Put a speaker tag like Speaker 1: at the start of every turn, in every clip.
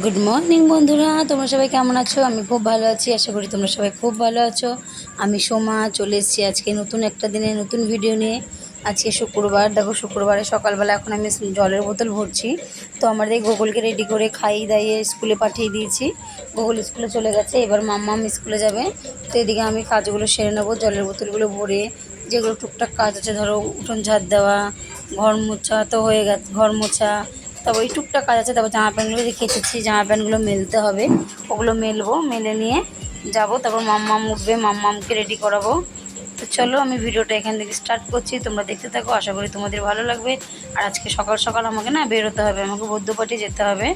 Speaker 1: Good morning বন্ধুরা। তোমরা সবাই কেমন আছো? আমি খুব ভালো আছি। আশা করি তোমরা সবাই খুব ভালো আছো। আমি সোমা, চলে এসেছি আজকে নতুন একটা দিনে, নতুন ভিডিও নিয়ে। আজকে শুক্রবার। দেখো, শুক্রবারে সকালবেলা এখন আমি জলের বোতল ভরছি। তো আমাদের গোকুলকে রেডি করে খাইয়ে দাইয়ে স্কুলে পাঠিয়ে দিয়েছি। গোকুল স্কুলে চলে গেছে। এবার মাম্মাম স্কুলে যাবে। তো এদিকে আমি কাজগুলো সেরে নেব, জলের বোতলগুলো ভরে। যেগুলো টুকটাক কাজ আছে, ধরো উঠোন ঝাড় দেওয়া, ঘর মোছা তো হয়ে গেছে, ঘর মোছা। তারপর ওই টুকটাক কাজ আছে, তারপর জামা প্যান্টগুলো যে কেচেছি জামা প্যান্টগুলো মেলতে হবে। ওগুলো মেলবো, মেলে নিয়ে যাব, তারপর মাম্মাম উঠবে, মাম্মামকে রেডি করাবো। তো চলো আমি ভিডিওটা এখান থেকে স্টার্ট করছি, তোমরা দেখতে থাকো, আশা করি তোমাদের ভালো লাগবে। আর আজকে সকাল সকাল আমাকে না বেরোতে হবে, আমাকে বৌদ্ধপাটি যেতে হবে।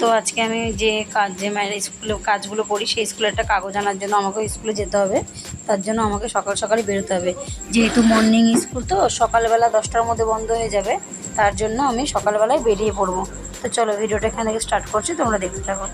Speaker 1: তো আজকে আমি যে কাজ, যে মানে স্কুলে কাজগুলো করি, সেই স্কুলে একটা কাগজ আনার জন্য আমাকে স্কুলে যেতে হবে। তার জন্য আমাকে সকাল সকালই বেরোতে হবে। যেহেতু মর্নিং স্কুল তো, সকালবেলা দশটার মধ্যে বন্ধ হয়ে যাবে। তার জন্য আমি সকালবেলায় বেরিয়ে পড়ব। তো চলো, ভিডিওটা এখান থেকে স্টার্ট করছি, তোমরা দেখতে থাকো।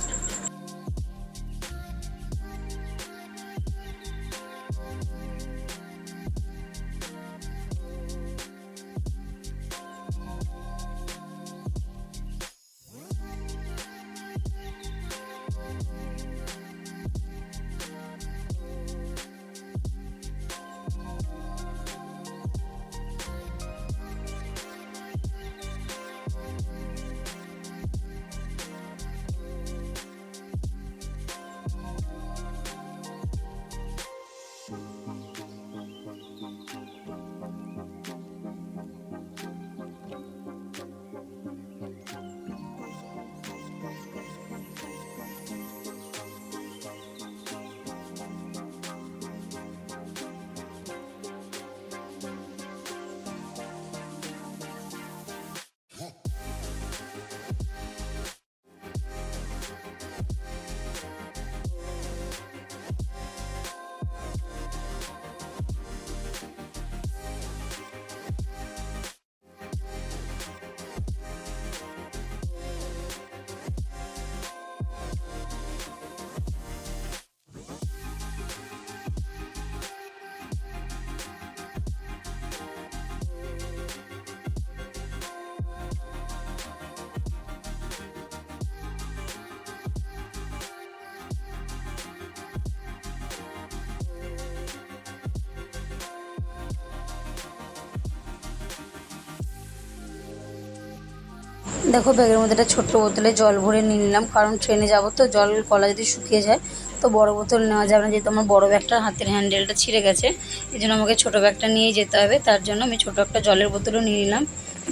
Speaker 1: দেখো ব্যাগের মধ্যে একটা ছোট্ট বোতলে জল ভরে নিয়ে নিলাম, কারণ ট্রেনে যাব তো জল কলা যদি শুকিয়ে যায়, তো বড় বোতল নেওয়া যাবে না, যেহেতু আমার বড় ব্যাগটার হাতের হ্যান্ডেলটা ছিঁড়ে গেছে, এই জন্য আমাকে ছোটো ব্যাগটা নিয়ে যেতে হবে, তার জন্য আমি ছোটো একটা জলের বোতলও নিয়ে নিলাম,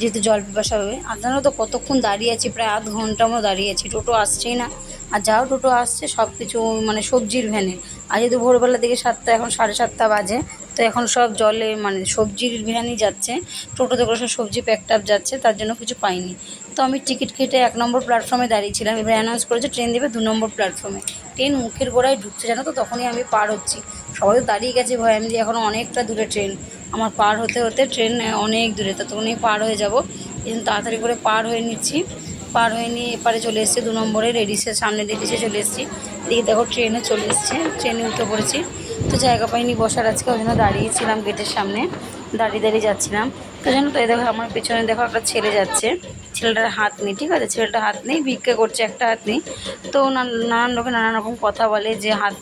Speaker 1: যেহেতু জল পিপাসা হবে। জানো তো কতক্ষণ দাঁড়িয়ে আছি, প্রায় আধ ঘণ্টা মতো দাঁড়িয়ে আছি, টোটো আসছেই না, আর যাও টোটো আসছে সব কিছু মানে সবজির ভ্যানে আর যেহেতু ভোরবেলার দিকে সাতটা, এখন সাড়ে সাতটা বাজে তো এখন সব জলে মানে সবজির ভ্যানই যাচ্ছে টোটোতে করে সব সবজি প্যাকটাপ যাচ্ছে, তার জন্য কিছু পাইনি। তো আমি টিকিট কেটে এক নম্বর প্ল্যাটফর্মে দাঁড়িয়েছিলাম এবার অ্যানাউন্স করেছে ট্রেন দেবে দু নম্বর প্ল্যাটফর্মে ট্রেন মুখের গোড়ায় ঢুকছে, জানো তো? তখনই আমি পার হচ্ছি। সবাই দাঁড়িয়ে গেছে ভয়, আমি যে এখনও অনেকটা দূরে ট্রেন আমার পার হতে হতে ট্রেন অনেক দূরে ততক্ষণই পার হয়ে যাব। এই জন্য তাড়াতাড়ি করে পার হয়ে নিচ্ছি। পার হয়ে নিয়ে এপারে চলে এসেছি, দু নম্বরে রেডিসে সামনে রেডিসে চলে এসেছি। এদিকে দেখো ট্রেনে চলে এসেছে ট্রেনে উঠে পড়েছি। তো জায়গা পাইনি বসার আজকে, ওই জন্য দাঁড়িয়েছিলাম গেটের সামনে। দাঁড়িয়ে দাঁড়িয়ে যাচ্ছিলাম। তো জানো তো দেখো আমার পেছনে দেখো একটা ছেলে যাচ্ছে। ছেলেটার হাত নেই, ঠিক আছে? ছেলেটার হাত নেই, ভিক্ষা করছে, একটা হাত নেই। তো নানান লোকে নানান রকম কথা বলে যে হাত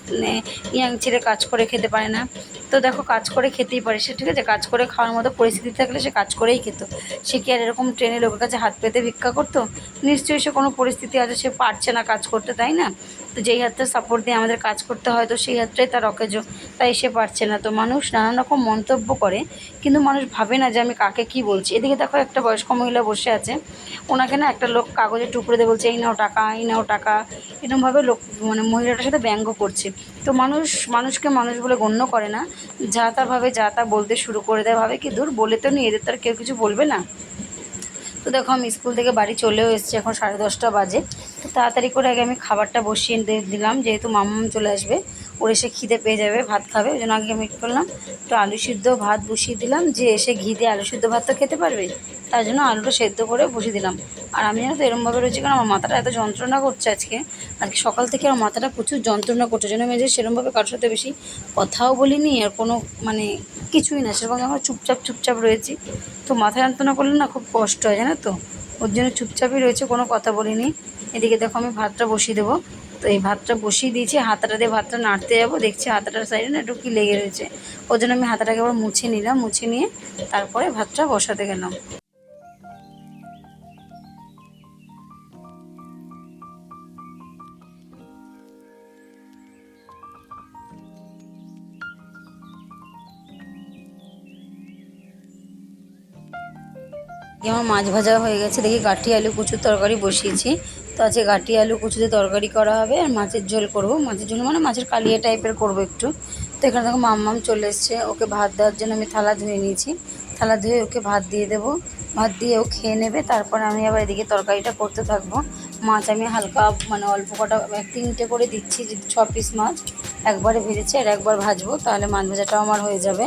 Speaker 1: ইয়াং ছেলে কাজ করে খেতে পারে না। তো দেখো, কাজ করে খেতেই পারে সে, ঠিক আছে? কাজ করে খাওয়ার মতো পরিস্থিতি থাকলে সে কাজ করেই খেত। সে কি আর এরকম ট্রেনে লোকের কাছে হাত পেতে ভিক্ষা করতো? নিশ্চয়ই সে কোনো পরিস্থিতি আছে, সে পারছে না কাজ করতে, তাই না? তো যেই হাতটা সাপোর্ট দিয়ে আমাদের কাজ করতে হয়, তো সেই হাতটাই তার অকেজো। তাই এসে পারছে না। তো মানুষ নানান রকম মন্তব্য করে, কিন্তু মানুষ ভাবে না যে আমি কাকে কি বলছি। এদিকে দেখো একটা বয়স্ক মহিলা বসে আছে। ওনাকে না একটা লোক কাগজে টুকরে দিয়ে বলছে, এই নাও টাকা, এই নাও টাকা। এরকমভাবে লোক মানে মহিলাটার সাথে ব্যঙ্গ করছে। তো মানুষ, মানুষকে মানুষ বলে গণ্য করে না। যা তা ভাবে, যা তা বলতে শুরু করে দেয়। ভাবে কি দূর বলে তো নি এদের তো আর কেউ কিছু বলবে না? তো দেখো আমি স্কুল থেকে বাড়ি চলেও এসেছি, এখন সাড়ে দশটা বাজে। তো তাড়াতাড়ি করে আগে আমি খাবারটা বসিয়ে দিলাম, যেহেতু মামাম চলে আসবে। ওর এসে খিদে পেয়ে যাবে, ভাত খাবে, ওই জন্য আগে আমি কী করলাম, একটু আলু সিদ্ধ ভাত বসিয়ে দিলাম, যে এসে ঘি দিয়ে আলু সিদ্ধ ভাত তো খেতে পারবে, তার জন্য আলুটা সেদ্ধ করে বসিয়ে দিলাম। আর আমি জানো তো এরমভাবে রয়েছে, কারণ আমার মাথাটা এত যন্ত্রণা করছে আজকে আজকে সকাল থেকে আমার মাথাটা প্রচুর যন্ত্রণা করছে জন্য আমি যে সেরমভাবে কারোর সাথে বেশি কথাও বলিনি, আর কোনো মানে কিছুই না, সেরকম আমরা চুপচাপ চুপচাপ রয়েছি। তো মাথা যন্ত্রণা করলে না খুব কষ্ট হয়, জানো তো? ওর জন্য চুপচাপই রয়েছে, কোনো কথা বলিনি। এদিকে দেখো আমি ভাতটা বসিয়ে দেবো। তো এই ভাতটা বসিয়ে দিয়েছি, হাতাটা দিয়ে ভাতটা নাড়তে যাব, দেখছি হাতাটার সাইডে না একটু কি লেগে রয়েছে। ওই জন্য আমি হাতাটাকে আবার মুছে নিলাম, মুছে নিয়ে তারপরে ভাতটা বসাতে গেলাম। আমার মাছ ভাজা হয়ে গেছে, দেখি কাঠি আলু, কুচুর তরকারি বসিয়েছি। তো আজকে গাঠি আলু কুচুতে তরকারি করা হবে আর মাছের ঝোল করব। মাছের ঝোল মানে মাছের কালিয়া টাইপের করব একটু। তো এখানে দেখো মাম্মাম চলে এসছে, ওকে ভাত দেওয়ার জন্য আমি থালা ধুয়ে নিয়েছি। থালা ধুয়ে ওকে ভাত দিয়ে দেবো। ভাত দিয়ে ও খেয়ে নেবে, তারপর আমি আবার এদিকে তরকারিটা করতে থাকব। মাছ আমি হালকা মানে অল্প কটা, এক তিনটে করে দিচ্ছি ছ পিস মাছ। একবারে ভেজেছি আর একবার ভাজবো, তাহলে মাছ ভাজাটাও আমার হয়ে যাবে।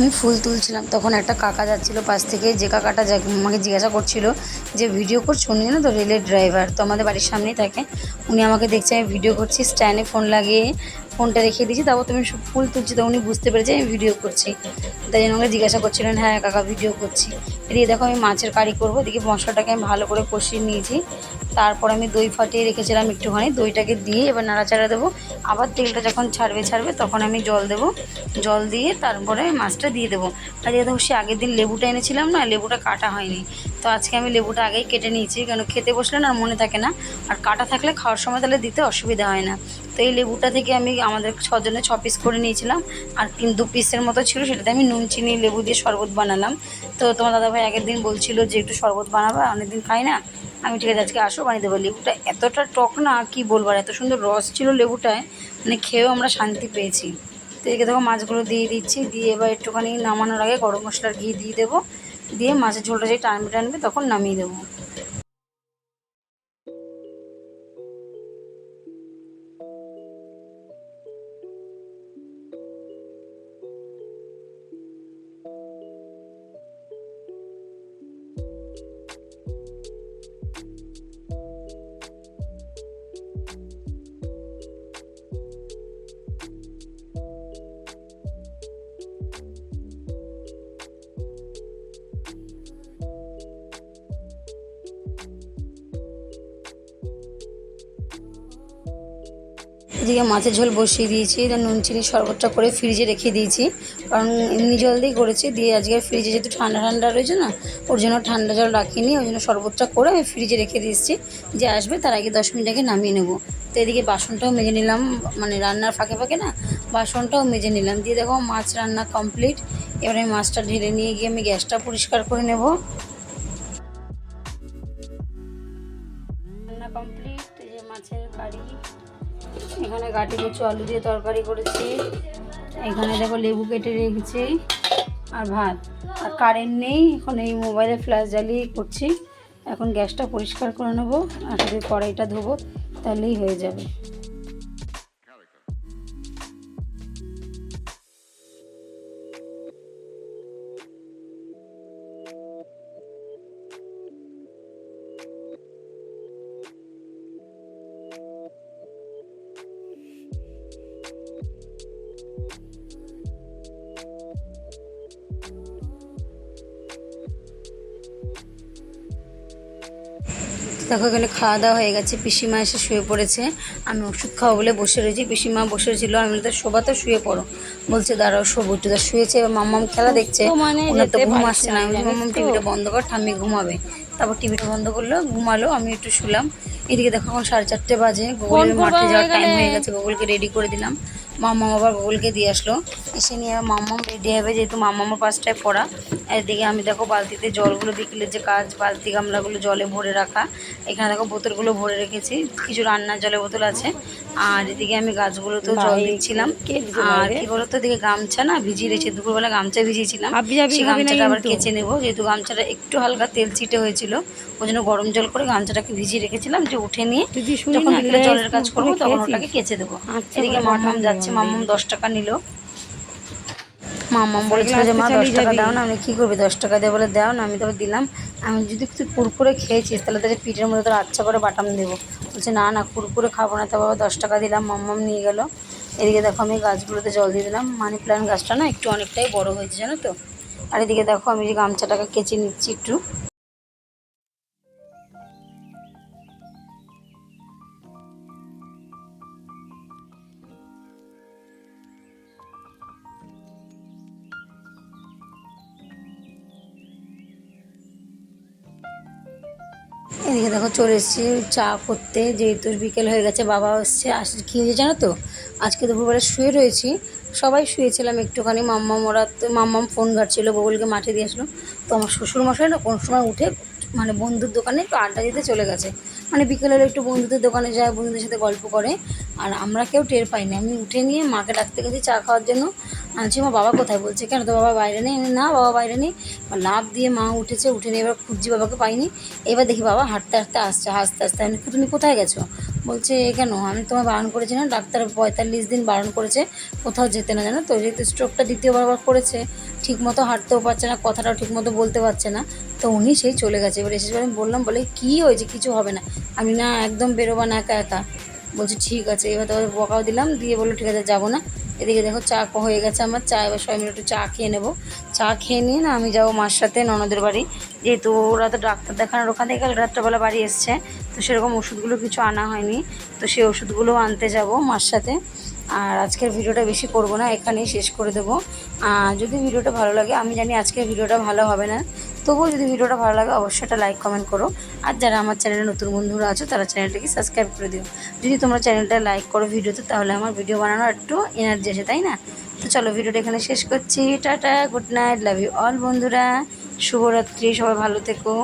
Speaker 1: আমি ফুল তুলছিলাম। তখন একটা কাকা যাচ্ছিল পাশ থেকে, যে কাকাটা আমাকে জিজ্ঞাসা করছিল যে, ভিডিও করছ? উনি না তো, রেলের ড্রাইভার, তো আমাদের বাড়ির সামনেই থাকে। উনি আমাকে দেখছে, আমি ভিডিও করছি, স্ট্যান্ডে ফোন লাগিয়ে ফোনটা রেখে দিয়েছি, তারপর তুমি ফুল তুলছি, তো উনি বুঝতে পেরেছে আমি ভিডিও করছি। তাই জন্য আমাকে জিজ্ঞাসা করছিলেন হ্যাঁ কাকা, ভিডিও করছি। এদিকে দেখো আমি মাছের কারি করব, এদিকে মশলাটাকে আমি ভালো করে কষিয়ে নিয়েছি। তারপর আমি দই ফাটিয়ে রেখেছিলাম একটুখানি, দইটাকে দিয়ে এবার নাড়াচাড়া দেবো। আবার তেলটা যখন ছাড়বে ছাড়বে তখন আমি জল দেবো। জল দিয়ে তারপরে মাছটা দিয়ে দেবো। আর দেখো সে আগের দিন লেবুটা এনেছিলাম না, লেবুটা কাটা হয়নি। তো আজকে আমি লেবুটা আগেই কেটে নিয়েছি কারণ খেতে বসলে না মনে থাকে না। আর কাটা থাকলে খাওয়ার সময় তাহলে দিতে অসুবিধা হয় না। তো এই লেবুটা থেকে আমি আমাদের ছজনে ছ পিস করে নিয়েছিলাম। আর দু পিসের মতো ছিল, সেটাতে আমি নুন, চিনি, লেবু দিয়ে শরবত বানালাম। তো তোমার দাদাভাই আগের দিন বলছিল যে একটু শরবত বানাবা, অনেকদিন খাই না। আমি ঠিক আছে, আজকে আসো বানিয়ে দেবো লেবুটা। এতটা টক না কি বলবার এত সুন্দর রস ছিল লেবুটায় মানে খেয়েও আমরা শান্তি পেয়েছি। তো এদিকে দেখো মাছগুলো দিয়ে দিচ্ছি, দিয়ে এবার একটুখানি নামানোর আগে গরম মশলার ঘি দিয়ে দেবো। দিয়ে মাছের ঝোলটা যে টানবে টানবে তখন নামিয়ে দেবো। এদিকে মাছের ঝোল বসিয়ে দিয়েছি, এটা নুন, চিনি শরবতটা করে ফ্রিজে রেখে দিয়েছি। কারণ এমনি জল দিয়ে করেছি, দিয়ে আজকে ফ্রিজে যেহেতু ঠান্ডা ঠান্ডা রয়েছে না, ওর জন্য ঠান্ডা জল রাখিনি ওই জন্য শরবতটা করে আমি ফ্রিজে রেখে দিয়েছি যে আসবে তার আগে দশ মিনিট আগে নামিয়ে নেব। তো এদিকে বাসনটাও মেজে নিলাম মানে রান্নার ফাঁকে ফাঁকে না, বাসনটাও মেজে নিলাম। দিয়ে দেখো মাছ রান্না কমপ্লিট, এবার আমি মাছটা ঢেলে নিয়ে গিয়ে আমি গ্যাসটা পরিষ্কার করে নেব। রান্না কমপ্লিট। মাছের বাড়ি এখানে গাটি কচু আলু দিয়ে তরকারি করেছি। এখানে দেখো লেবু কেটে রেখেছি আর ভাত। আর কারেন্ট নেই, এখন এই মোবাইলে ফ্ল্যাশ জ্বালিয়ে করছি। এখন গ্যাসটা পরিষ্কার করে নেব, আর যদি কড়াইটা ধোবো, তাহলেই হয়ে যাবে। দেখো এখানে খাওয়া দাওয়া হয়ে গেছে। পিসিমা এসে শুয়ে পড়েছে। আমি ওষুধ খাওয়া বলে বসে রয়েছি। পিসিমা বসে ছিল আমি বলি, তো শোবা তো শুয়ে পড়ো। বলছে দাঁড়াও শোবো একটু। শুয়েছে। এবার মাম্মাম খেলা দেখছে।
Speaker 2: তো মানে
Speaker 1: ওনার তো ঘুম আসছে না আমি মাম্মাম? টিভিটা বন্ধ কর ঠাম্মি ঘুমাবে। তারপর টিভিটা বন্ধ করল ঘুমালো। আমি একটু শুলাম। এদিকে দেখো এখন সাড়ে চারটে বাজে। গুগলের মাঠে যাওয়ার টাইম হয়ে গেছে। গুগলকে রেডি করে দিলাম। মাম্মাম আবার গুগলকে দিয়ে আসলো। এসে নিয়ে মাম্মাম রেডি হবে যেহেতু মাম্মামের পাঁচটায় পড়া। এদিকে আমি দেখো বালতিতে জলগুলো বিকেলের যে কাজ বালতি গামলাগুলো জলে ভরে রাখা। এখানে দেখো বোতলগুলো ভরে রেখেছি। কিছু রান্নার জলের বোতল আছে। আর এদিকে আমি গাছগুলোতেও জল দিচ্ছিলাম। আর? কি বলতো এদিকে গামছা না ভিজিয়ে রেখেছি। দুপুরবেলা গামছা ভিজিয়েছিলাম। সেই গামছাটা আবার। কেচে নেব। যেহেতু গামছাটা একটু হালকা তেল ছিটে হয়েছিল ওই জন্য গরম জল করে গামছাটাকে ভিজিয়ে রেখেছিলাম যে উঠে নিয়ে যখন বিকেলে জলের কাজ করব তখন ওটাকে কেচে দেবো।
Speaker 2: আচ্ছা,
Speaker 1: এদিকে
Speaker 2: পাঠান
Speaker 1: যাচ্ছে
Speaker 2: দেওয়া
Speaker 1: মাম্মাম দশ টাকা নিল। মাম্মাম বলেছিল যে মা দশ টাকা দাও না আমি কী করবি? দশ টাকা দিয়ে বলে দাও না আমি তবে দিলাম। আমি যদি তুই কুরকুরে খেয়েছিস তাহলে তোর পিঠের মধ্যে তোর আচ্ছা করে বাটাম দেবো। বলছে না না কুরকুরে খাব না। তো বাবা দশ টাকা দিলাম মাম্মাম নিয়ে গেল। এদিকে দেখো আমি গাছগুলোতে জল দিয়ে দিলাম। মানি প্ল্যান্ট গাছটা না একটু অনেকটাই বড় হয়েছে জানো তো? আর এদিকে দেখো আমি যে গামছাটাকে কেচে নিচ্ছি একটু। এদিকে দেখো চলে এসেছি চা করতে, যেহেতু বিকেল হয়ে গেছে বাবা এসছে আসলে কী হয়েছে জানো তো? আজকে দুপুরবেলা শুয়ে রয়েছি, সবাই শুয়েছিলাম একটুখানি মাম্মা তো, মাম্মাম ফোন ঘাটছিল বগলকে মাঠে দিয়ে আসলো। তো আমার শ্বশুর মশাই না কোন সময় উঠে মানে বন্ধুর দোকানে একটু আড্ডা দিতে চলে গেছে। মানে বিকেল হলে একটু বন্ধুদের দোকানে যায়, বন্ধুদের সাথে গল্প করে। আর আমরা কেউ টের পাইনি, আমি উঠে নিয়ে মাকে ডাকতে গেছি চা খাওয়ার জন্য। আনছি মা বাবা কোথায় বলছে? কেন তো বাবা বাইরে নেই? না, বাবা বাইরে নেই। লাভ দিয়ে মা উঠেছে, উঠে নিয়ে এবার খুঁজছি বাবাকে পাইনি। এবার দেখি বাবা হাঁটতে হাঁটতে আসছে, হাসতে হাসতে। আমি তুমি কোথায় গেছো? বলছে কেন? আমি তোমায় বারণ করেছি না? ডাক্তার পঁয়তাল্লিশ দিন বারণ করেছে। কোথাও যেতে না জানো তো? যেহেতু স্ট্রোকটা দ্বিতীয়বার করেছে। ঠিক মতো হাঁটতেও পারছে না, কথাটাও ঠিক মতো বলতে পারছে না। তো উনি সেই চলে গেছে। এবার এসে আমি বললাম, বলে, কী হয়েছে? কিছু হবে না। আমি না, একদম বেরোবা না, একা একা। বলছে, ঠিক আছে। এবার তো বকাও দিলাম, দিয়ে বলল, ঠিক আছে, যাব না। এদিকে দেখো চা হয়ে গেছে আমার, চা এবার সবাই মিলে একটু চা খেয়ে নেব। চা খেয়ে নিয়ে না আমি যাব মার সাথে, ননদের বাড়ি। যেহেতু ওরা তো ডাক্তার দেখানোর ওখান থেকে রাত্রেবেলা বাড়ি এসছে, তো সেরকম ওষুধগুলো কিছু আনা হয়নি। তো সেই ওষুধগুলো আনতে যাব মার সাথে। আর আজকের ভিডিওটা বেশি করব না, এখানেই শেষ করে দেবো। আর যদি ভিডিওটা ভালো লাগে, আমি জানি আজকের ভিডিওটা ভালো হবে না। তবুও যদি ভিডিওটা ভালো লাগে, অবশ্যই একটা লাইক কমেন্ট করো। আর যারা আমার চ্যানেলে নতুন বন্ধুরা আছো, তারা চ্যানেলটাকে সাবস্ক্রাইব করে দিও। যদি তোমরা চ্যানেলটা লাইক করো ভিডিওতে, তাহলে আমার ভিডিও বানানোর একটু এনার্জি আসে, তাই না? তো চলো ভিডিওটা এখানে শেষ করছি। Tata good night love you all বন্ধুরা। শুভরাত্রি, সবাই ভালো থেকো।